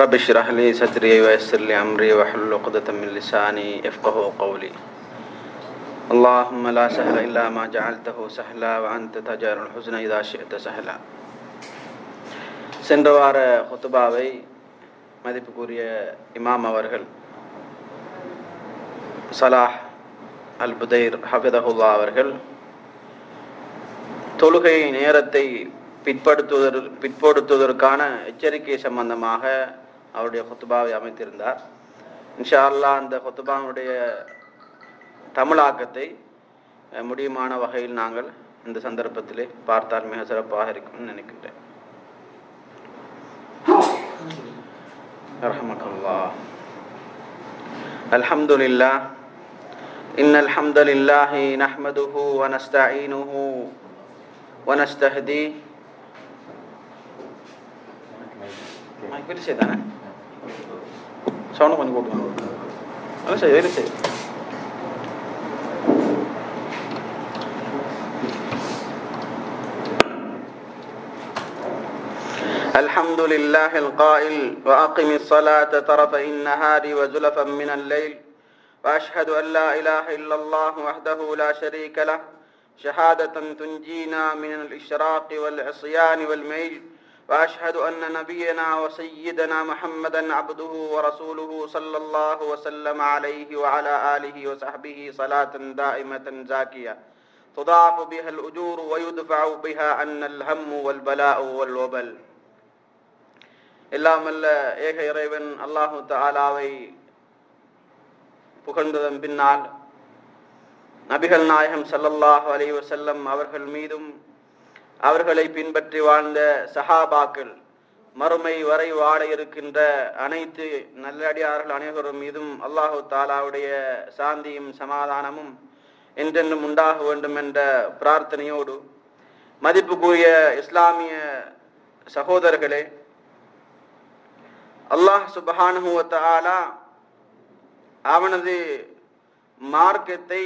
رب اشرح لي صدري ويسر لي أمري واحلل عقدة من لساني يفقه قولي اللهم لا سهل إلا ما جعلته سهلا وأنت تجعل الحزن إذا شئت سهلا சென்ற வார ஹுத்துபாவை மதிப்புக்குரிய இமாம் அவர்கள் சலாஹ் அல் புதைர் ஹபிதஹுல்லா அவர்கள் தொழுகை நேரத்தை பிற்படுத்துவதற்கு பிற்படுத்துவதற்கான எச்சரிக்கை சம்பந்தமாக அவருடைய ஹுத்துபாவை அமைத்திருந்தார் இன்ஷா அல்லாஹ் அந்த ஹுத்துபாவுடைய தமிழாக்கத்தை அஹ், முடியுமான வகையில் நாங்கள் இந்த சந்தர்ப்பத்திலே பார்த்தால் மிக சிறப்பாக இருக்கும்னு நினைக்கின்றேன் رحمك الله الحمد لله إن الحمد لله نحمده ونستعينه ونستهديه மைக் வெளி செய்தானே சவுண்ட் கொஞ்சம் சார் சார் الحمد لله القائل وأقم الصلاة طرف النهار وزلفا من الليل وأشهد أن لا إله إلا الله وحده لا شريك له شهادة تنجينا من الإشراق والعصيان والميل وأشهد أن نبينا وسيدنا محمدا عبده ورسوله صلى الله وسلم عليه وعلى آله وصحبه صلاة دائمة زاكية تضاعف بها الأجور ويدفع بها عنا الهم والبلاء والوبل எல்லாம் அல்ல ஏக இறைவன் அல்லாஹு தாலாவை புகழ்ந்ததன் பின்னால் நபிகள் நாயகம் ஸல்லல்லாஹு அலைஹி வஸல்லம் அவர்கள் மீதும் அவர்களை பின்பற்றி வாழ்ந்த சஹாபாக்கள் மறுமை வரை வாழ இருக்கின்ற அனைத்து நல்லடியார்கள் அனைவரும் மீதும் அல்லாஹு தாலாவுடைய சாந்தியும் சமாதானமும் என்றென்றும் உண்டாக வேண்டும் என்ற பிரார்த்தனையோடு மதிப்புக்குரிய இஸ்லாமிய சகோதரர்களே அல்லாஹ் சுபஹானுவத்த ஆலா அவனது மார்க்கத்தை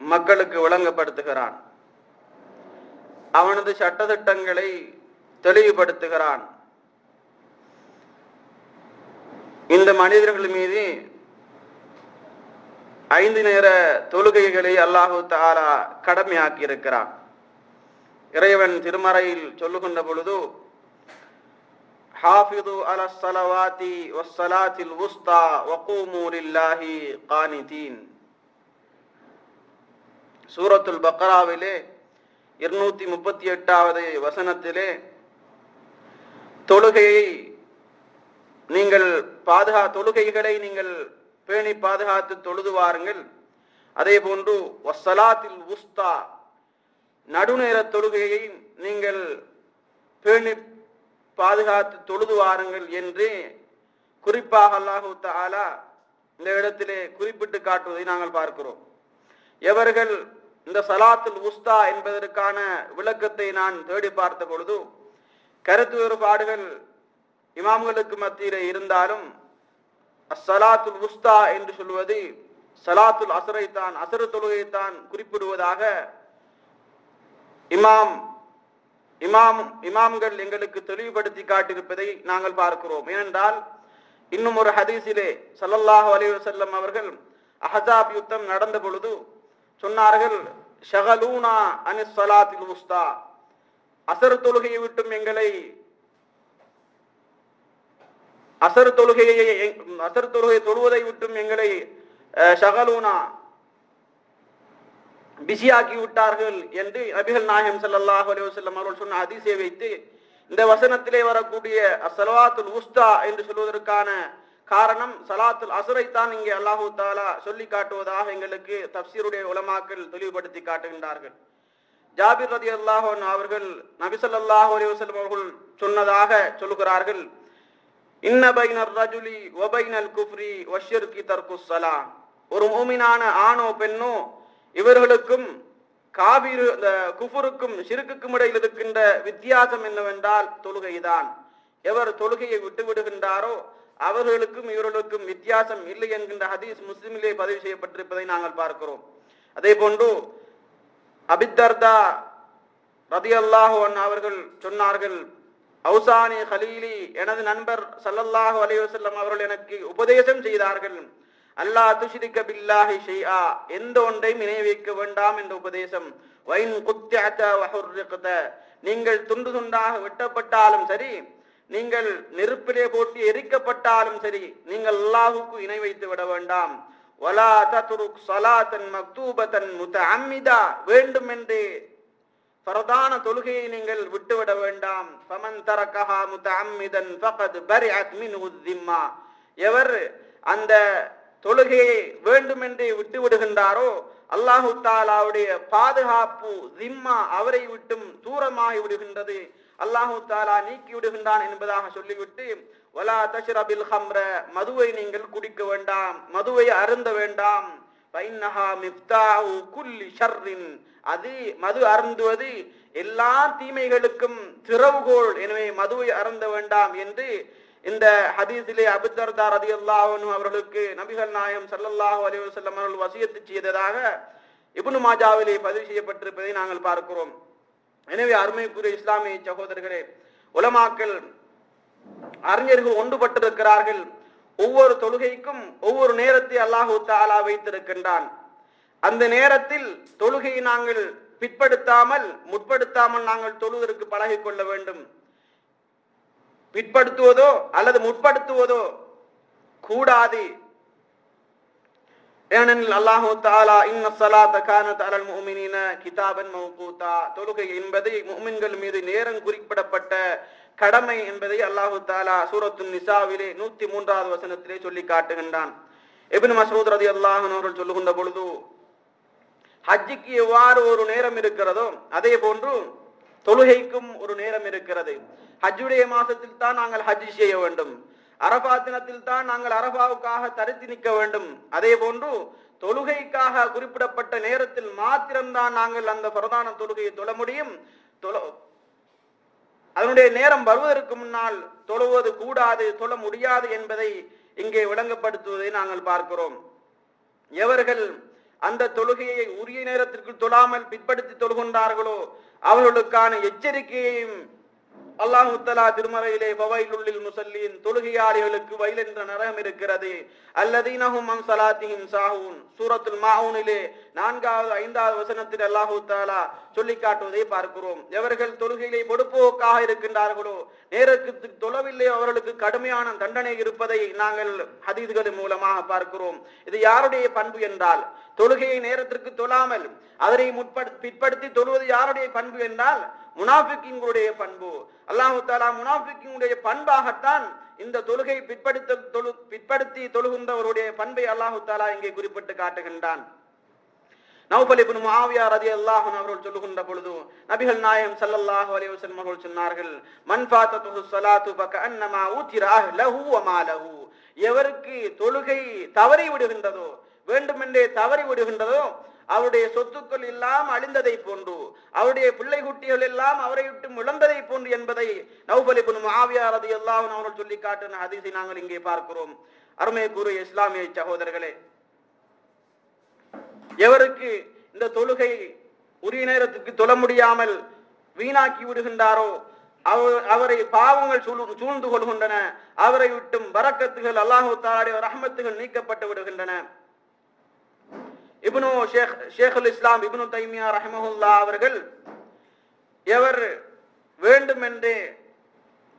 மக்களுக்கு விளங்கப்படுத்துகிறான். அவனது சட்டத்திட்டங்களை தெளிவுபடுத்துகிறான். இந்த மனிதர்கள் மீது ஐந்து நேர தொழுகைகளை அல்லாஹு தாலா கடமையாக்கி இருக்கிறான் இறைவன் திருமறையில் சொல்லுகின்ற பொழுது ஹாஃபிது அல சலவாதி வசலாத்தில் உஸ்தா வக்கூமூலில்லாஹி கானிதீன். சூரத்துல் பக்ராவிலே இருநூத்தி முப்பத்தி எட்டாவது வசனத்திலே தொழுகையை நீங்கள் பாதுகா தொழுகைகளை நீங்கள் பேணி பாதுகாத்து தொழுது வாருங்கள் அதே போன்று வசலாத்தில் உஸ்தா நடுநேர தொழுகையை நீங்கள் பேணி பாதுகாத்து தொழுது வாருங்கள் என்று குறிப்பாக அல்லாஹு தாலா இந்த இடத்திலே குறிப்பிட்டு காட்டுவதை நாங்கள் பார்க்கிறோம். எவர்கள் இந்த சலாத்துல் உஸ்தா என்பதற்கான விளக்கத்தை நான் தேடி பார்த்த பொழுது கருத்து வேறுபாடுகள் இமாம்களுக்கு மத்தியிலே இருந்தாலும் அஸ்ஸலாத்துல் உஸ்தா என்று சொல்வது சலாத்துல் அசரைத்தான் அசரு தொழுகைத்தான் குறிப்பிடுவதாக இமாம் இமாம் இமாம்கள் எங்களுக்கு தெளிவுபடுத்தி காட்டியிருப்பதை நாங்கள் பார்க்கிறோம். ஏனென்றால் இன்னும் ஒரு ஹதீஸிலே சல்லல்லாஹு அலி வசல்லம் அவர்கள் அஹஸாப் யுத்தம் நடந்த பொழுது சொன்னார்கள் ஷகலூனா அனிஸ் ஸலாத்தில் அசர் தொழுகையை விட்டும் எங்களை அசர் தொழுகையை அசர் தொழுகை தொழுவதை விட்டும் எங்களை அஹ், ஷகலூனா பிஸியாக்கி விட்டார்கள் என்று நபிகள் நாயகம் சல்லாஹ் அலைஹி வஸல்லம் அவர்கள் சொன்ன அதிசய வைத்து இந்த வசனத்திலே வரக்கூடிய சலவாத்துல் உஸ்தா என்று சொல்வதற்கான காரணம் சலாத்துல் அசுரைத்தான் இங்கே அல்லாஹூ தாலா சொல்லி காட்டுவதாக எங்களுக்கு தப்சீருடைய உலமாக்கள் தெளிவுபடுத்தி காட்டுகின்றார்கள். ஜாபிர் ரதி அல்லாஹன் அவர்கள் நபிசல்லாஹ் ஸல்லல்லாஹு அவர்கள் சொன்னதாக சொல்லுகிறார்கள் இன்னபைனர் ரஜுலி ஒபைனல் குஃப்ரி வஷ்யர்கி தர்குஸ் ஸலா. ஒரு மூமினான ஆணோ பெண்ணோ இவர்களுக்கும் காபிரு இந்த குஃபுருக்கும் சிறுக்குக்கும் இடையில் இருக்கின்ற வித்தியாசம் என்னவென்றால் தொழுகைதான். எவர் தொழுகையை விட்டு விடுகின்றாரோ அவர்களுக்கும் இவர்களுக்கும் வித்தியாசம் இல்லை என்கின்ற ஹதீஸ் முஸ்லிமிலே பதிவு செய்யப்பட்டிருப்பதை நாங்கள் பார்க்கிறோம். அதே போன்று அபித்தர்தா ரதியல்லாஹு அன்ஹு அவர்கள் சொன்னார்கள் அவுசானி ஹலீலி எனது நண்பர் சல்லல்லாஹு அலைவசல்லம் அவர்கள் எனக்கு உபதேசம் செய்தார்கள். அல்லாஹ் துஷிதிக்க பில்லாஹி ஷெய்ஆ எந்த ஒன்றையும் இணை வைக்க வேண்டாம் என்ற உபதேசம். வைன் குத்திஅத நீங்கள் துண்டு துண்டாக வெட்டப்பட்டாலும் சரி நீங்கள் நெருப்பிலே போட்டு எரிக்கப்பட்டாலும் சரி நீங்கள் அல்லாஹுக்கு இணை வைத்து விட வேண்டாம். வலா ததுருக் சலாத்தன் மக்தூபத்தன் முத்தஅம்மிதா வேண்டும் என்று பிரதான தொழுகையை நீங்கள் விட்டுவிட வேண்டாம். ஃபமன் தரக்கஹா முத்தஅம்மிதன் பகத் பரி அக்மின் திம்மா எவர் அந்த தொழுகையை வேண்டுமென்றே விட்டு விடுகின்றாரோ அல்லாஹு தாலாவுடைய பாதுகாப்பு திம்மா அவரை விட்டும் தூரமாகி விடுகின்றது அல்லாஹு தாலா நீக்கி விடுகின்றான் என்பதாக சொல்லிவிட்டு வலா தஷ்ரபில் ஹம்ர மதுவை நீங்கள் குடிக்க வேண்டாம் மதுவை அருந்த வேண்டாம் பைன்னஹா மிஃப்தாஹு குல்லி ஷர்ரின். அது மது அருந்துவது எல்லா தீமைகளுக்கும் திறவுகோள். எனவே மதுவை அருந்த வேண்டாம் என்று இந்த ஹதீஸிலே அபுத்தர்தா அதி அல்லாஹனு அவர்களுக்கு நபிகள் நாயம் சல்லல்லாஹு அலி வசல்லம் அவர்கள் வசியத்து செய்ததாக இபுனு மாஜாவிலே பதிவு செய்யப்பட்டிருப்பதை நாங்கள் பார்க்கிறோம். எனவே அருமைக்குரிய இஸ்லாமிய சகோதரர்களே உலமாக்கள் அறிஞர்கள் ஒன்றுபட்டிருக்கிறார்கள். ஒவ்வொரு தொழுகைக்கும் ஒவ்வொரு நேரத்தை அல்லாஹு தாலா வைத்திருக்கின்றான். அந்த நேரத்தில் தொழுகையை நாங்கள் பிற்படுத்தாமல் முற்படுத்தாமல் நாங்கள் தொழுவதற்கு பழகி கொள்ள வேண்டும். பிற்படுத்துவதோ அல்லது முற்படுத்துவதோ கூடாது. ஏனெனில் அல்லாஹு தாலா இன்ன சலாத்த கானத் அலல் முஃமினீன கிதாபன் மௌகூத்தா. தொழுகை என்பது முஹ்மின்கள் மீது நேரம் குறிப்பிடப்பட்ட கடமை என்பதை அல்லாஹு தாலா சூரத்து நிசாவிலே நூத்தி மூன்றாவது வசனத்திலே சொல்லி காட்டுகின்றான். எபின் மசூத் ரதி அல்லாஹன் அவர்கள் சொல்லுகின்ற பொழுது ஹஜ்ஜிக்கு எவ்வாறு ஒரு நேரம் இருக்கிறதோ அதே போன்று தொழுகைக்கும் ஒரு நேரம் இருக்கிறது. ஹஜ்ஜுடைய மாசத்தில் தான் நாங்கள் ஹஜ் செய்ய வேண்டும். அரபா தினத்தில் தான் நாங்கள் அரபாவுக்காக தரித்து நிற்க வேண்டும். அதே போன்று தொழுகைக்காக குறிப்பிடப்பட்ட நேரத்தில் மாத்திரம்தான் நாங்கள் அந்த பிரதான தொழுகையை தொழ முடியும். தொழ அதனுடைய நேரம் வருவதற்கு முன்னால் தொழுவது கூடாது தொழ முடியாது என்பதை இங்கே விளங்கப்படுத்துவதை நாங்கள் பார்க்கிறோம். எவர்கள் அந்த தொழுகையை உரிய நேரத்திற்குள் தொழாமல் பிற்படுத்தி தொழுகின்றார்களோ அவர்களுக்கான எச்சரிக்கையையும் அல்லாஹுத்தலா திருமறையிலே பவைலுள்ளில் முசல்லீன் தொழுகையாளிகளுக்கு வயல் என்ற நரகம் இருக்கிறது. அல்லதீனஹும் அன் சலாத்தியும் சாஹூன். சூரத்துல் மாஹூனிலே நான்காவது ஐந்தாவது வசனத்தில் அல்லாஹு தாலா சொல்லி காட்டுவதை பார்க்கிறோம். எவர்கள் தொழுகையிலே பொடுப்போக்காக இருக்கின்றார்களோ நேரத்துக்கு தொழவில்லை அவர்களுக்கு கடுமையான தண்டனை இருப்பதை நாங்கள் ஹதீதுகளின் மூலமாக பார்க்கிறோம். இது யாருடைய பண்பு என்றால் தொழுகையை நேரத்திற்கு தொழாமல் அதனை முற்படு பிற்படுத்தி தொழுவது யாருடைய பண்பு என்றால் முனாஃபிக்கிங்களுடைய பண்பு. அல்லாஹு தாலா முனாஃபிக்கிங்களுடைய பண்பாகத்தான் இந்த தொழுகை பிற்படுத்த தொழு பிற்படுத்தி தொழுகின்றவருடைய பண்பை அல்லாஹு தாலா இங்கே குறிப்பிட்டு காட்டுகின்றான். நௌபல் இப்னு முஆவியா ரலியல்லாஹு அவர்கள் சொல்லுகின்ற பொழுது நபிகள் நாயகம் ஸல்லல்லாஹு அலைஹி வஸல்லம் அவர்கள் சொன்னார்கள் மன் ஃபாத்தத்துஹு ஸலாத்து ஃபகஅன்னமா ஊத்திர அஹ்லஹு வ மாலஹு எவருக்கு தொழுகை தவறி விடுகின்றதோ வேண்டுமென்றே தவறி விடுகின்றதோ அவருடைய சொத்துக்கள் எல்லாம் அழிந்ததை போன்று அவருடைய பிள்ளை குட்டிகள் எல்லாம் அவரை விட்டு இழந்ததை போன்று என்பதை நௌபல் இப்னு முஆவியா ரலியல்லாஹு அவர்கள் சொல்லி காட்டின அதிசை நாங்கள் இங்கே பார்க்கிறோம். அருமை குரு இஸ்லாமிய சகோதரர்களே எவருக்கு இந்த தொழுகை உரிய நேரத்துக்கு தொழ முடியாமல் வீணாக்கி விடுகின்றாரோ அவரை பாவங்கள் சூழ்- சூழ்ந்து கொள்கின்றன அவரை விட்டும் வரக்கத்துகள் அல்லாஹு தாருடைய ரஹமத்துகள் நீக்கப்பட்டு விடுகின்றன. இப்னு ஷேக் ஷேகுல் இஸ்லாம் இப்னு தைமியா ரஹமஹுல்லா அவர்கள் எவர் வேண்டுமென்றே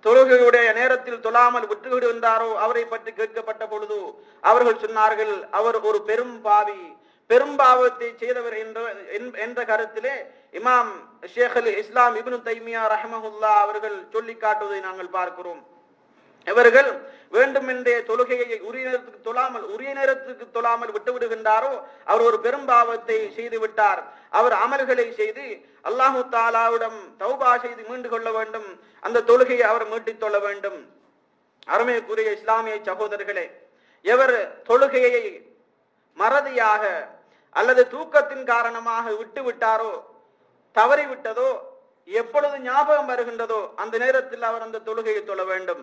தொழுகையுடைய நேரத்தில் தொழாமல் விட்டு வந்தாரோ அவரை பற்றி கேட்கப்பட்ட பொழுது அவர்கள் சொன்னார்கள் அவர் ஒரு பெரும் பாவி பெரும்பாவத்தை செய்தவர் என்ற என்- என்ற கருத்திலே இமாம் ஷேഖல் இஸ்லாம் இப்னு தைமியா ரஹமஹுல்லா அவர்கள் சொல்லி காட்டுவதை நாங்கள் பார்க்கிறோம். இவர்கள் வேண்டுமென்றே தொழுகையை உரிய நேரத்துக்கு தொழாமல் உரிய நேரத்துக்கு தொழாமல் விட்டு விடுகின்றாரோ அவர் ஒரு பெரும்பாவத்தை செய்து விட்டார் அவர் அமல்களை செய்து அல்லாஹு தாலாவிடம் தௌபா செய்து மீண்டு கொள்ள வேண்டும். அந்த தொழுகையை அவர் மீட்டிக் கொள்ள வேண்டும். அருமைக்குரிய இஸ்லாமிய சகோதரர்களே எவர் தொழுகையை மறதியாக அல்லது தூக்கத்தின் காரணமாக விட்டு விட்டாரோ எப்பொழுது ஞாபகம் வருகின்றதோ அந்த நேரத்தில் அவர் அந்த தொழுகையை தொழ வேண்டும்.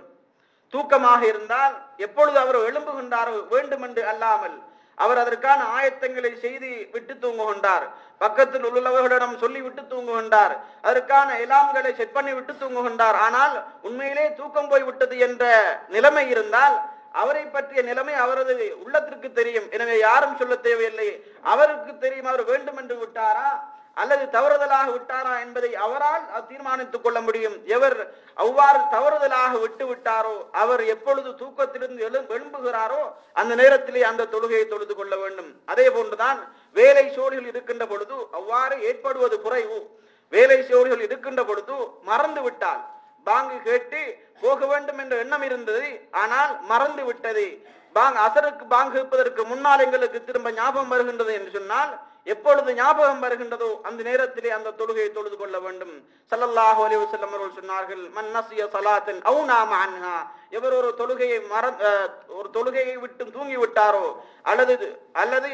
தூக்கமாக இருந்தால் எப்பொழுது அவர் எழும்புகின்றாரோ வேண்டுமென்று அல்லாமல் அவர் அதற்கான ஆயத்தங்களை செய்து விட்டு தூங்குகின்றார். பக்கத்தில் உள்ளவர்களிடம் சொல்லி விட்டு தூங்குகின்றார். அதற்கான இலாம்களை செட் பண்ணி விட்டு தூங்குகின்றார். ஆனால் உண்மையிலே தூக்கம் போய் விட்டது என்ற நிலைமை இருந்தால் அவரை பற்றிய நிலைமை அவரது உள்ளத்திற்கு தெரியும். எனவே யாரும் சொல்ல தேவையில்லை. அவருக்கு தெரியும் அவர் வேண்டும் என்று விட்டாரா? அல்லது தவறுதலாக விட்டாரா என்பதை அவரால் தீர்மானித்துக் கொள்ள முடியும். எவர் அவ்வாறு தவறுதலாக விட்டு விட்டாரோ அவர் எப்பொழுது தூக்கத்திலிருந்து எழு எழும்புகிறாரோ அந்த நேரத்திலே அந்த தொழுகையை தொழுது கொள்ள வேண்டும். அதே போன்றுதான் வேலை சோழிகள் இருக்கின்ற பொழுது அவ்வாறு ஏற்படுவது குறைவு. வேலை சோழிகள் இருக்கின்ற பொழுது மறந்து விட்டால் பாங்கு கேட்டு போக வேண்டும் என்ற எண்ணம் இருந்தது ஆனால் மறந்து விட்டது. பாங் அசருக்கு பாங்கு இருப்பதற்கு முன்னால் எங்களுக்கு திரும்ப ஞாபகம் வருகின்றது என்று சொன்னால் எப்பொழுது ஞாபகம் வருகின்றதோ அந்த நேரத்திலே அந்த தொழுகையை தொழுது கொள்ள வேண்டும். சல்லல்லாஹு அலைஹி வஸல்லம் அவர்கள் சொன்னார்கள் மன்னசிய சலாத்தன் அவு நாம அன்ஹா. எவர் ஒரு தொழுகையை மற ஒரு தொழுகையை விட்டு தூங்கி விட்டாரோ அல்லது அல்லது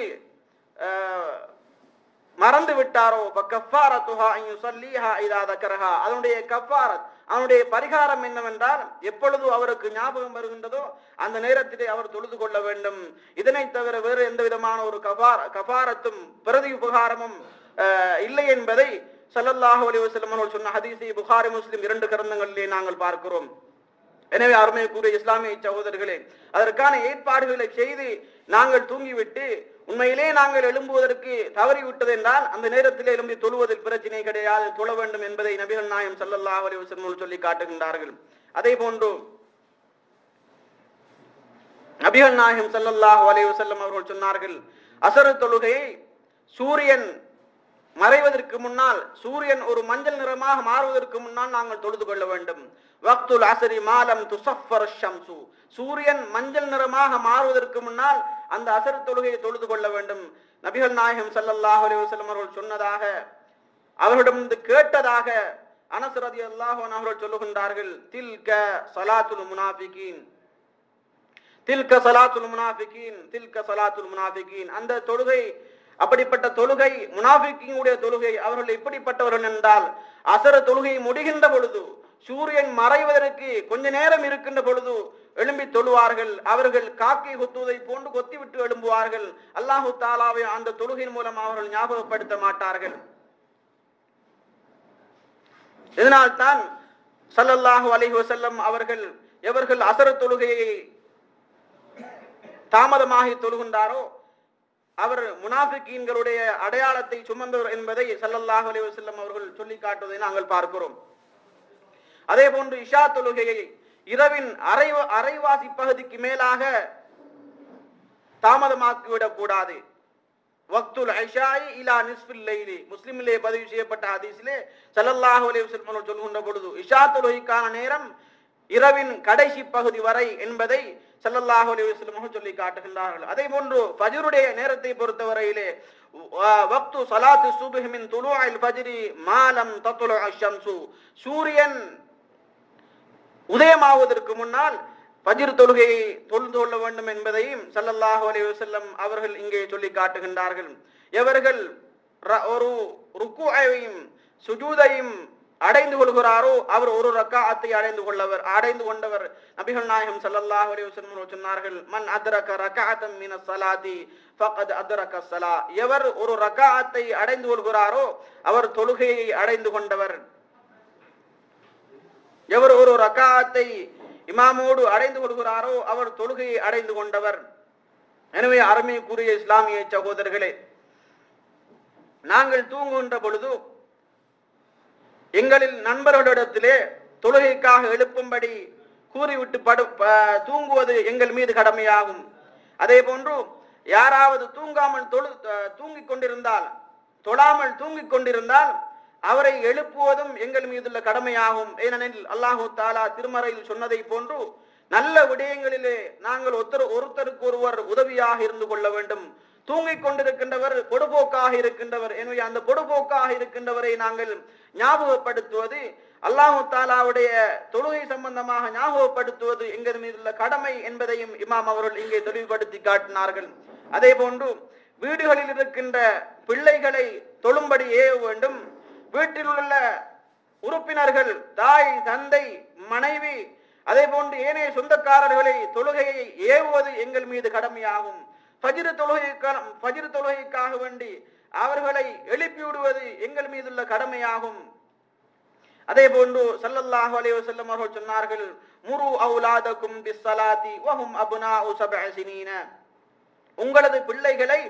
மறந்து விட்டாரோ கஃபாரத்துஹா அன் யுஸல்லிஹா இதா தக்கரஹா. அதனுடைய கஃபாரத் அவனுடைய பரிகாரம் என்னவென்றால் எப்பொழுது அவருக்கு ஞாபகம் வருகின்றதோ அந்த நேரத்திலே அவர் தொழுது கொள்ள வேண்டும். இதனை தவிர வேறு எந்த விதமான ஒரு கபார கபாரத்தும் பிரதி உபகாரமும் இல்லை என்பதை ஸல்லல்லாஹு அலி வசலம் அவர்கள் சொன்ன ஹதீஸை புகாரி முஸ்லிம் இரண்டு கிரந்தங்களிலே நாங்கள் பார்க்கிறோம். எனவே அருமைக்குரிய இஸ்லாமிய சகோதரர்களே அதற்கான ஏற்பாடுகளை செய்து நாங்கள் தூங்கிவிட்டு உண்மையிலே நாங்கள் எழும்புவதற்கு தவறிவிட்டது என்றால் அந்த நேரத்தில் எழும்பி தொழுவதில் பிரச்சனை கிடையாது. தொழ வேண்டும் என்பதை நபிகள் நாயம் ஸல்லல்லாஹு அலைஹி சொல்லி காட்டுகின்றார்கள். அதே போன்று நபிகள் நாயகம் ஸல்லல்லாஹு அலைஹி அவர்கள் சொன்னார்கள் அசரு தொழுகையை சூரியன் மறைவதற்கு முன்னால் சூரியன் ஒரு மஞ்சள் நிறமாக மாறுவதற்கு முன்னால் நாங்கள் தொழுது கொள்ள வேண்டும். வக்துல் அசரி மாலம் துசஃபர் ஷம்சு. சூரியன் மஞ்சள் நிறமாக மாறுவதற்கு முன்னால் அந்த அசர் தொழுகையை தொழுது கொள்ள வேண்டும். நபிகள் நாயகம் ஸல்லல்லாஹு அலைஹி அவர்கள் சொன்னதாக அவர்களிடம் கேட்டதாக அனசரதி அல்லாஹன் அவர்கள் சொல்லுகின்றார்கள் தில்க சலாத்துல் முனாஃபிகீன். தில்க சலாத்துல் முனாஃபிகீன் தில்க சலாத்துல் முனாஃபிகீன். அந்த தொழுகை அப்படிப்பட்ட தொழுகை முனாஃபிக்கினுடைய தொழுகை அவர்கள் எப்படிப்பட்டவர்கள் என்றால் அசர தொழுகை முடிகின்ற பொழுது சூரியன் மறைவதற்கு கொஞ்ச நேரம் இருக்கின்ற பொழுது எழும்பி தொழுவார்கள். அவர்கள் காக்கை கொத்துவதை போன்று கொத்திவிட்டு எழும்புவார்கள். அல்லாஹு தாலாவை அந்த தொழுகையின் மூலம் அவர்கள் ஞாபகப்படுத்த மாட்டார்கள். இதனால்தான் சல்லல்லாஹு அலைஹி வஸல்லம் அவர்கள் எவர்கள் அசர தொழுகையை தாமதமாகி தொழுகின்றாரோ அவர் முனாஃபிக்கீன்களுடைய அடையாளத்தை சுமந்தவர் என்பதை சல்லல்லாஹ் அலைஹி அவர்கள் சொல்லி காட்டுவதை நாங்கள் பார்க்கிறோம். அதே போன்று இஷா தொழுகையை இரவின் அரை அரைவாசி பகுதிக்கு மேலாக தாமதமாக்கிவிடக் கூடாது. வக்துல் ஐஷாய் இலா நிஸ்பில் லைலி. முஸ்லிமிலே பதிவு செய்யப்பட்ட ஹதீஸிலே ஸல்லல்லாஹு அலைஹி வஸல்லம் அவர்கள் சொல்கின்ற பொழுது இஷா தொழுகைக்கான நேரம் இரவின் கடைசி பகுதி வரை என்பதை செல்லல்லாஹு அலிவசலமாக சொல்லி காட்டுகின்றார்கள். அதே போன்று பஜருடைய நேரத்தை பொறுத்தவரையிலே வக்து சலாத்து சுப்ஹி துலு அல் ஃபஜ்ரி மாலம் தத்துல அஷம்சு சூரியன் உதயமாவதற்கு முன்னால் பஜிர் தொழுகையை தொழுந்து கொள்ள வேண்டும் என்பதையும் சல்லல்லாஹு அலிவசல்லம் அவர்கள் இங்கே சொல்லி காட்டுகின்றார்கள். எவர்கள் ஒரு ருக்குவையும் சுஜூதையும் அடைந்து கொள்கிறாரோ அவர் ஒரு ரக்காத்தை அடைந்து கொள்ளவர். அடைந்து கொண்டவர் நபிகள் நாயகம் ஸல்லல்லாஹு அலைஹி சொன்னார்கள் மன் அதரக ரக்அத்தம் மின சலாதி ஃபகத் அதரக சலா எவர் ஒரு ரக்காத்தை அடைந்து கொள்கிறாரோ அவர் தொழுகையை அடைந்து கொண்டவர். எவர் ஒரு ரக்காத்தை இமாமோடு அடைந்து கொள்கிறாரோ அவர் தொழுகையை அடைந்து கொண்டவர். எனவே அருமை கூறிய இஸ்லாமிய சகோதரர்களே நாங்கள் தூங்குகின்ற பொழுது எங்களில் நண்பர்களிடத்திலே தொழுகைக்காக எழுப்பும்படி கூறிவிட்டு படு தூங்குவது எங்கள் மீது கடமையாகும். அதே போன்று யாராவது தூங்காமல் தொழு தூங்கிக் கொண்டிருந்தால் தொழாமல் தூங்கிக் கொண்டிருந்தால் அவரை எழுப்புவதும் எங்கள் மீதுள்ள கடமையாகும். ஏனெனில் அல்லாஹு தாலா திருமறையில் சொன்னதை போன்று நல்ல விடயங்களிலே நாங்கள் ஒருத்தர் ஒருத்தருக்கு ஒருவர் உதவியாக இருந்து கொள்ள வேண்டும். தூங்கிக் கொண்டிருக்கின்றவர் பொடுபோக்காக இருக்கின்றவர். எனவே அந்த பொடுபோக்காக இருக்கின்றவரை நாங்கள் ஞாபகப்படுத்துவது அல்லாஹு தாலாவுடைய தொழுகை சம்பந்தமாக ஞாபகப்படுத்துவது எங்கள் மீதுள்ள கடமை என்பதையும் இமாம் அவர்கள் இங்கே தெளிவுபடுத்தி காட்டினார்கள். அதே போன்று வீடுகளில் இருக்கின்ற பிள்ளைகளை தொழும்படி ஏவ வேண்டும். வீட்டில் உள்ள உறுப்பினர்கள் தாய் தந்தை மனைவி அதே போன்று ஏனைய சொந்தக்காரர்களை தொழுகையை ஏவுவது எங்கள் மீது கடமையாகும். பஜிர தொழுகைக்கான பஜிர தொழுகைக்காக வேண்டி அவர்களை எழுப்பி விடுவது எங்கள் மீதுள்ள கடமையாகும். அதே போன்று சல்லல்லாஹு அலைஹி வஸல்லம் அவர்கள் சொன்னார்கள் முரு அவுலாதக்கும் பிஸ்ஸலாத்தி வஹும் அப்னாஉ சப்அ சினீன. உங்களது பிள்ளைகளை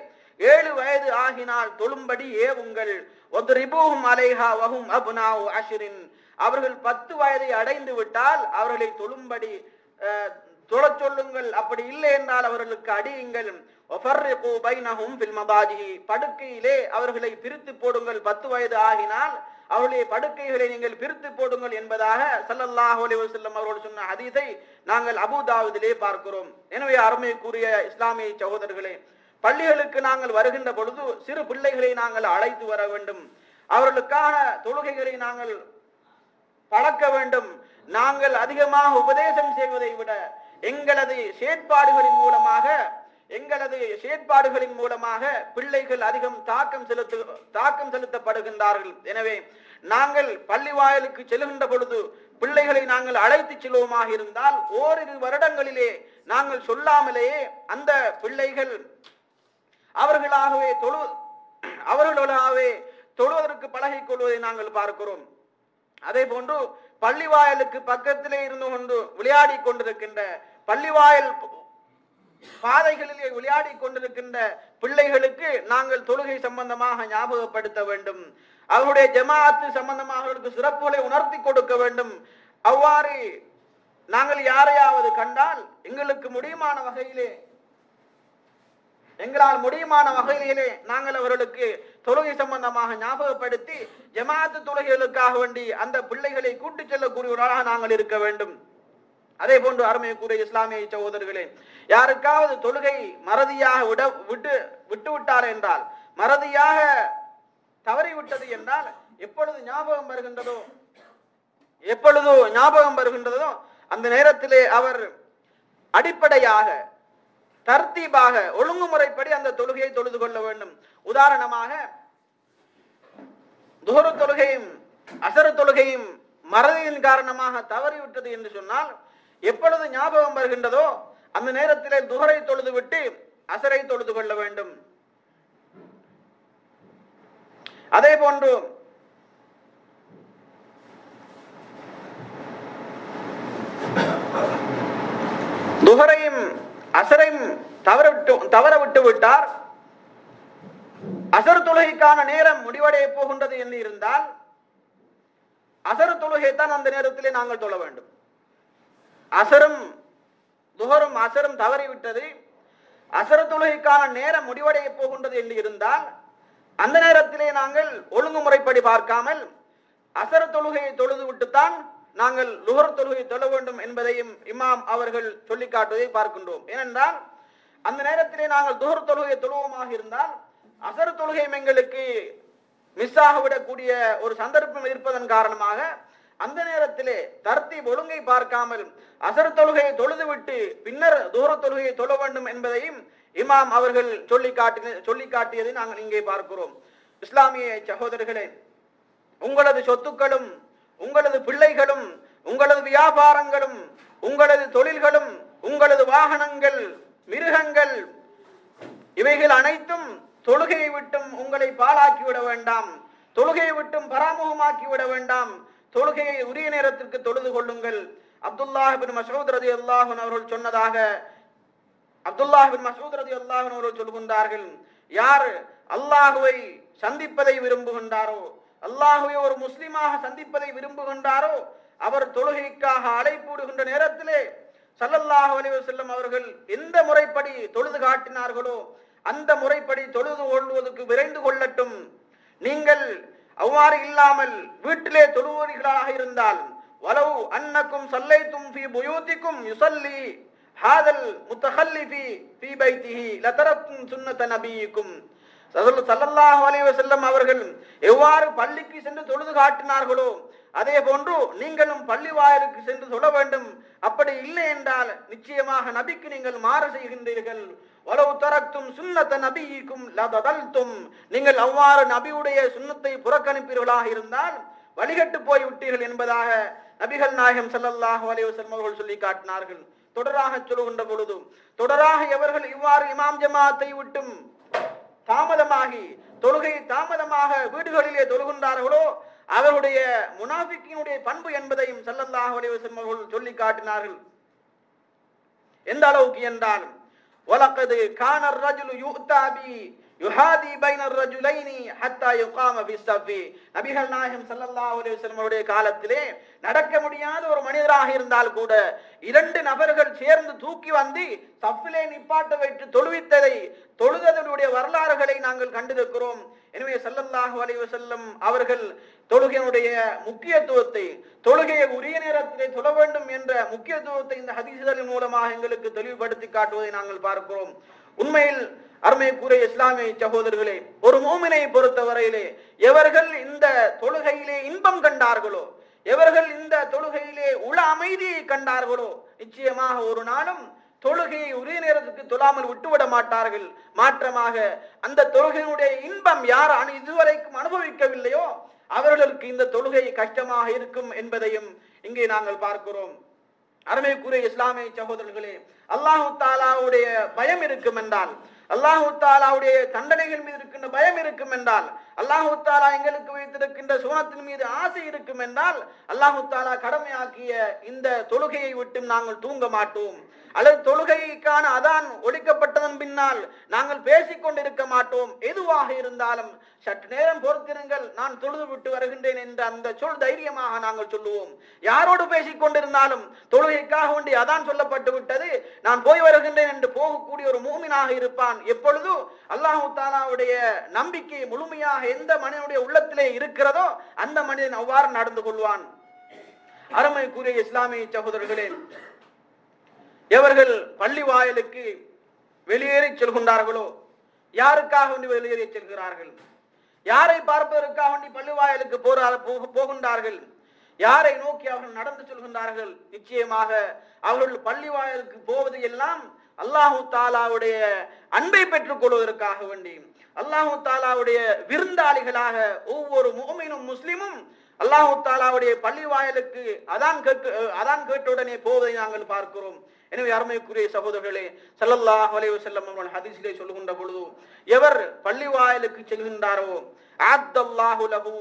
ஏழு வயது ஆகினால் தொழும்படி ஏவுங்கள் ஒத்ரிபூஹும் அலைஹா வஹும் அப்னாஉ அஷ்ரின். அவர்கள் பத்து வயதை அடைந்து விட்டால் அவர்களை தொழும்படி தொழச் சொல்லுங்கள். அப்படி இல்லை என்றால் அவர்களுக்கு அடியுங்கள். படுக்கையிலே அவர்களை பிரித்து போடுங்கள். பத்து வயது ஆகினால் அவருடைய படுக்கைகளை நீங்கள் பிரித்து போடுங்கள் என்பதாக ஸல்லல்லாஹு அலைஹி வஸல்லம் அவர்கள் சொன்ன ஹதீஸை நாங்கள் அபூதாவுதிலே பார்க்கிறோம். எனவே அருமைக்குரிய இஸ்லாமிய சகோதரர்களே பள்ளிகளுக்கு நாங்கள் வருகின்ற பொழுது சிறு பிள்ளைகளை நாங்கள் அழைத்து வர வேண்டும். அவர்களுக்கான தொழுகைகளை நாங்கள் பழக்க வேண்டும். நாங்கள் அதிகமாக உபதேசம் செய்வதை விட எங்களது செயற்பாடுகளின் மூலமாக எங்களது செயற்பாடுகளின் மூலமாக பிள்ளைகள் அதிகம் தாக்கம் செலுத்து தாக்கம் செலுத்தப்படுகின்றார்கள். எனவே நாங்கள் பள்ளி வாயிலுக்கு செல்கின்ற பொழுது பிள்ளைகளை நாங்கள் அழைத்து செல்வோமாக இருந்தால் ஓரிரு வருடங்களிலே நாங்கள் சொல்லாமலேயே அந்த பிள்ளைகள் அவர்களாகவே தொழு அவர்களாகவே தொழுவதற்கு பழகிக் கொள்வதை நாங்கள் பார்க்கிறோம். அதே போன்று பள்ளிவாயலுக்கு பக்கத்திலே இருந்து கொண்டு விளையாடி கொண்டிருக்கின்ற பள்ளிவாயல் பாதைகளிலே விளையாடி கொண்டிருக்கின்ற பிள்ளைகளுக்கு நாங்கள் தொழுகை சம்பந்தமாக ஞாபகப்படுத்த வேண்டும். அவருடைய ஜமாஅத்து சம்பந்தமாக அவர்களுக்கு சிறப்புகளை உணர்த்தி கொடுக்க வேண்டும். அவ்வாறு நாங்கள் யாரையாவது கண்டால் எங்களுக்கு முடியுமான வகையிலே எங்களால் முடியுமான வகையிலே நாங்கள் அவர்களுக்கு தொழுகை சம்பந்தமாக ஞாபகப்படுத்தி ஜமாத்து தொழுகைகளுக்காக வேண்டி அந்த பிள்ளைகளை கூட்டிச் செல்லக்கூடியவர்களாக நாங்கள் இருக்க வேண்டும். அதே போன்று அருமைக்குரிய இஸ்லாமிய சகோதரர்களே யாருக்காவது தொழுகை மறதியாக விட விட்டு விட்டு விட்டார் என்றால் மறதியாக தவறிவிட்டது என்றால் எப்பொழுது ஞாபகம் வருகின்றதோ எப்பொழுதோ ஞாபகம் வருகின்றதோ அந்த நேரத்திலே அவர் அடிப்படையாக தர்த்தீபாக ஒழுங்குமுறைப்படி அந்த தொழுகையை தொழுது கொள்ள வேண்டும். உதாரணமாக துஹரு தொழுகையும் அசரு தொழுகையும் மறதியின் காரணமாக தவறிவிட்டது என்று சொன்னால் எப்பொழுது ஞாபகம் வருகின்றதோ அந்த நேரத்திலே துகரை தொழுது விட்டு அசரை தொழுது கொள்ள வேண்டும். அதே போன்று துகரையும் அசரையும் தவற விட்டு தவற விட்டு விட்டார். அசர் தொழுகைக்கான நேரம் முடிவடைய போகின்றது என்று இருந்தால் அசர் தொழுகை தான் அந்த நேரத்திலே நாங்கள் தொழ வேண்டும். அசரும் துஹரும் அசரும் தவறிவிட்டது. அசர தொழுகைக்கான நேரம் முடிவடைய போகின்றது என்று இருந்தால் அந்த நேரத்திலே நாங்கள் ஒழுங்குமுறைப்படி பார்க்காமல் அசர தொழுகையை தொழுது விட்டுத்தான் நாங்கள் லுகர் தொழுகை தொழ வேண்டும் என்பதையும் இமாம் அவர்கள் சொல்லி காட்டுவதை பார்க்கின்றோம். ஏனென்றால் அந்த நேரத்திலே நாங்கள் துஹர் தொழுகையை தொழுவோமாக இருந்தால் அசர் தொழுகையும் எங்களுக்கு மிஸ் ஆகிவிடக்கூடிய ஒரு சந்தர்ப்பம் இருப்பதன் காரணமாக அந்த நேரத்திலே தர்த்தி ஒழுங்கை பார்க்காமல் அசர் தொழுகையை தொழுதுவிட்டு பின்னர் தூர தொழுகையை தொழ வேண்டும் என்பதையும் இமாம் அவர்கள் சொல்லி காட்டின சொல்லி காட்டியதை நாங்கள் இங்கே பார்க்கிறோம். இஸ்லாமிய சகோதரர்களே உங்களது சொத்துக்களும் உங்களது பிள்ளைகளும் உங்களது வியாபாரங்களும் உங்களது தொழில்களும் உங்களது வாகனங்கள் மிருகங்கள் இவைகள் அனைத்தும் தொழுகையை விட்டும் உங்களை பாழாக்கி விட வேண்டாம். தொழுகையை விட்டும் பராமுகமாக்கி விட வேண்டாம். தொழுகையை உரிய நேரத்திற்கு தொழுது கொள்ளுங்கள். அப்துல்லாஹ் பின் மசூத் ரதி அல்லாஹன் அவர்கள் சொன்னதாக அப்துல்லாஹ் பின் மசூத் ரதி அல்லாஹன் அவர்கள் சொல்கின்றார்கள். யார் அல்லாஹுவை சந்திப்பதை விரும்புகின்றாரோ அல்லாஹுவை ஒரு முஸ்லிமாக சந்திப்பதை விரும்புகின்றாரோ அவர் தொழுகைக்காக அழைப்புடுகின்ற நேரத்திலே சல்லல்லாஹ் அலைஹி வஸல்லம் அவர்கள் எந்த முறைப்படி தொழுது காட்டினார்களோ அந்த முறைப்படி தொழுது கொள்வதற்கு விரைந்து கொள்ளட்டும். நீங்கள் அவ்வாறு இல்லாமல் வீட்டிலே தொழுவீர்களாக இருந்தால் வலவு அன்னக்கும் சல்லைத்தும் தும்பி புயூத்திக்கும் யுசல்லி ஹாதல் முத்தஹல்லிஃபி ஃபி பைத்திஹி லதரக்கும் சுன்னத நபியிக்கும் சல்லல்- சல்லல்லாஹ் அலைஹி அவர்கள் எவ்வாறு பள்ளிக்கு சென்று தொழுது காட்டினார்களோ அதே போன்று நீங்களும் பள்ளி வாயிலுக்கு சென்று சொல்ல வேண்டும். அப்படி இல்லை என்றால் நிச்சயமாக நபிக்கு நீங்கள் மாறு செய்கின்றீர்கள். வலவு தரத்தும் சுண்ணத்தை நபிக்கும் லததல்தும். நீங்கள் அவ்வாறு நபியுடைய சுண்ணத்தை புறக்கணிப்பீர்களாக இருந்தால் வழிகட்டு போய் விட்டீர்கள் என்பதாக நபிகள் நாயகம் ஸல்லல்லாஹு அலைஹி அவர்கள் சொல்லி காட்டினார்கள். தொடராக சொல்லுகின்ற பொழுது தொடராக எவர்கள் இவ்வாறு இமாம் ஜமாத்தை விட்டும் தாமதமாகி தொழுகை தாமதமாக வீடுகளிலே தொழுகின்றார்களோ அவருடைய முனாஃபிக்கினுடைய பண்பு என்பதையும் ஸல்லல்லாஹு அலைஹி அவர்கள் சொல்லி காட்டினார்கள். எந்த அளவுக்கு என்றால் வலக்கது கானர் ரஜுலு யுக்தாபி யுஹாதி பைனர் ரஜுலைனி ஹத்தா யுகாம பிஸ்தபி நபிகள் நாயகம் ஸல்லல்லாஹு அலைஹி அவருடைய காலத்திலே நடக்க முடியாத ஒரு மனிதராக இருந்தால் கூட இரண்டு நபர்கள் சேர்ந்து தூக்கி வந்து சஃபிலே நிப்பாட்ட வைத்து தொழுவித்ததை தொழுதனுடைய வரலாறுகளை நாங்கள் கண்டிருக்கிறோம். எனவே ஸல்லல்லாஹு அலைவசல்லம் அவர்கள் தொழுகையினுடைய முக்கியத்துவத்தை தொழுகையை உரிய நேரத்திலே தொழ வேண்டும் என்ற முக்கியத்துவத்தை இந்த ஹதீசுகளின் மூலமாக எங்களுக்கு தெளிவுபடுத்தி காட்டுவதை நாங்கள் பார்க்கிறோம். உண்மையில் அருமைக்குரிய இஸ்லாமிய சகோதரர்களே ஒரு மோமினை பொறுத்தவரையிலே எவர்கள் இந்த தொழுகையிலே இன்பம் கண்டார்களோ எவர்கள் இந்த தொழுகையிலே உள அமைதியை கண்டார்களோ நிச்சயமாக ஒரு நாளும் தொழுகையை உரிய நேரத்துக்கு தொழாமல் விட்டுவிட மாட்டார்கள். மாற்றமாக அந்த தொழுகையினுடைய இன்பம் யார் இதுவரைக்கும் அனுபவிக்கவில்லையோ அவர்களுக்கு இந்த தொழுகை கஷ்டமாக இருக்கும் என்பதையும் இங்கே நாங்கள் பார்க்கிறோம். அருமைக்குரிய இஸ்லாமிய சகோதரர்களே அல்லாஹு தாலாவுடைய பயம் இருக்கும் என்றால் அல்லாஹு தாலாவுடைய தண்டனைகள் மீது இருக்கின்ற பயம் இருக்கும் என்றால் அல்லாஹு தாலா எங்களுக்கு வைத்திருக்கின்ற சோனத்தின் மீது ஆசை இருக்கும் என்றால் அல்லாஹு தாலா கடமையாக்கிய இந்த தொழுகையை விட்டும் நாங்கள் தூங்க மாட்டோம். அல்லது தொழுகைக்கான அதான் ஒழிக்கப்பட்டதன் பின்னால் நாங்கள் பேசிக்கொண்டிருக்க மாட்டோம். எதுவாக இருந்தாலும் சற்று நேரம் பொறுத்திருங்கள் நான் தொழுது விட்டு வருகின்றேன் என்ற அந்த சொல் தைரியமாக நாங்கள் சொல்லுவோம். யாரோடு பேசிக் கொண்டிருந்தாலும் தொழுகைக்காக வேண்டி அதான் சொல்லப்பட்டு விட்டது. நான் போய் வருகின்றேன் என்று போகக்கூடிய ஒரு மூமினாக இருப்பான். எப்பொழுது அல்லாஹு தாலாவுடைய நம்பிக்கை முழுமையாக எந்த மனிதனுடைய உள்ளத்திலே இருக்கிறதோ அந்த மனிதன் அவ்வாறு நடந்து கொள்வான். அருமைக்குரிய இஸ்லாமிய சகோதரர்களே எவர்கள் பள்ளி வாயிலுக்கு வெளியேறி செல்கின்றார்களோ யாருக்காக வேண்டி வெளியேறி செல்கிறார்கள்? யாரை பார்ப்பதற்காக வேண்டி பள்ளி வாயிலுக்கு போறார் போக- போகின்றார்கள்? யாரை நோக்கி அவர்கள் நடந்து செல்கின்றார்கள்? நிச்சயமாக அவர்கள் பள்ளி வாயிலுக்கு போவது எல்லாம் அல்லாஹு தாலாவுடைய அன்பை பெற்றுக் கொள்வதற்காக வேண்டி. அல்லாஹு தாலாவுடைய விருந்தாளிகளாக ஒவ்வொரு முகமினும் முஸ்லிமும் அல்லாஹு தாலாவுடைய பள்ளி வாயலுக்கு அதான் கேட்டு அதான் கேட்டவுடனே போவதை நாங்கள் பார்க்கிறோம். எனவே அருமைக்குரிய சகோதரர்களே சல்லல்லாஹ் வலைவு செல்லம் அவர்கள் ஹதீசிலே சொல்லுகின்ற பொழுது எவர் பள்ளி வாயலுக்கு செல்கின்றாரோ ஆத்தல்லாஹு லஹு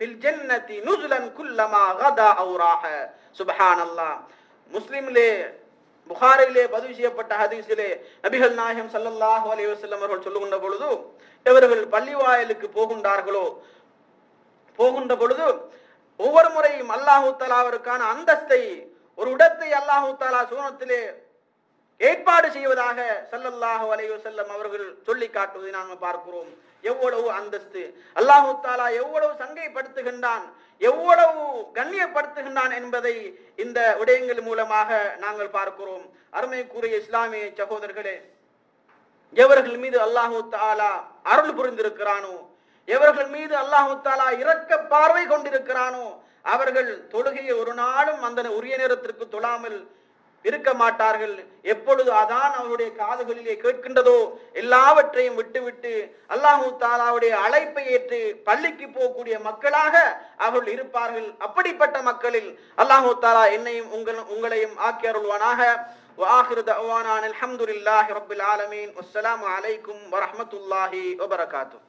ஃபில் ஜன்னதி நுஸ்லன் குல்லமா கதா அவு ராஹ சுப்ஹானல்லாஹ் புகாரிலே பதிவு செய்யப்பட்ட ஹதீஸிலே நபிகள் நாயகம் சல்லல்லாஹு அலைவசல்லம் அவர்கள் சொல்லுகின்ற பொழுது இவர்கள் பள்ளி வாயிலுக்கு போகின்றார்களோ போகின்ற பொழுது ஒவ்வொரு முறையும் அல்லாஹு அவருக்கான அந்தஸ்தை ஒரு இடத்தை அல்லாஹு தாலா சூனத்திலே ஏற்பாடு செய்வதாக ஸல்லல்லாஹு வலையோ செல்லம் அவர்கள் சொல்லி காட்டுவதை நாங்கள் பார்க்கிறோம். எவ்வளவு அந்தஸ்து. அல்லாஹு தாலா எவ்வளவு சங்கைப்படுத்துகின்றான் எவ்வளவு கண்ணியப்படுத்துகின்றான் என்பதை இந்த விடயங்கள் மூலமாக நாங்கள் பார்க்கிறோம். அருமைக்குரிய இஸ்லாமிய சகோதரர்களே எவர்கள் மீது அல்லாஹு தாலா அருள் புரிந்திருக்கிறானோ எவர்கள் மீது அல்லாஹு தாலா இரக்க பார்வை கொண்டிருக்கிறானோ அவர்கள் தொழுகையை ஒரு நாளும் அந்த உரிய நேரத்திற்கு தொழாமல் இருக்க மாட்டார்கள் எப்பொழுது அதான் அவருடைய காதுகளிலே கேட்கின்றதோ எல்லாவற்றையும் விட்டுவிட்டு அல்லாஹு தாலாவுடைய அழைப்பை ஏற்று பள்ளிக்கு போகக்கூடிய மக்களாக அவர்கள் இருப்பார்கள் அப்படிப்பட்ட மக்களில் அல்லாஹு தாலா என்னையும் உங்கள் உங்களையும் ஆக்கி அருள்வானாக وآخر دعوانا أن الحمد لله رب العالمين والسلام عليكم ورحمة الله وبركاته